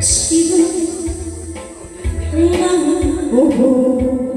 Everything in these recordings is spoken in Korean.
지금 나 오고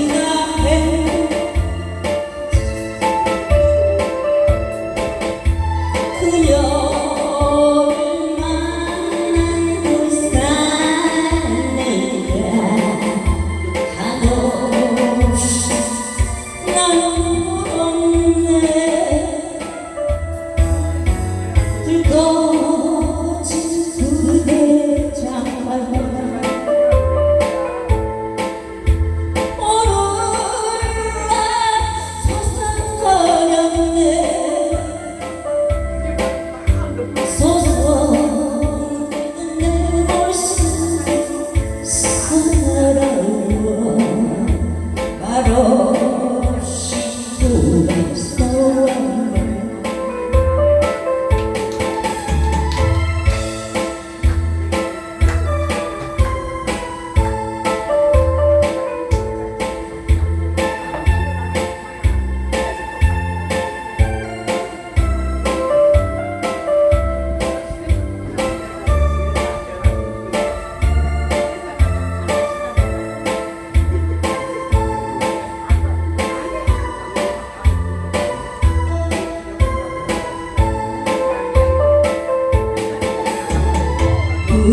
그녀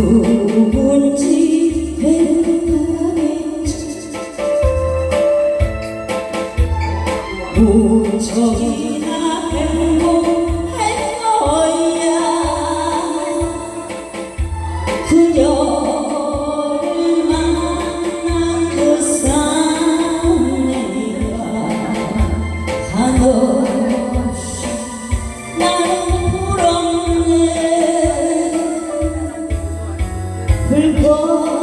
누군지 배우다네 무척이나 행복할 거야. 그녀를 만난 그 사내가 단어 을 거.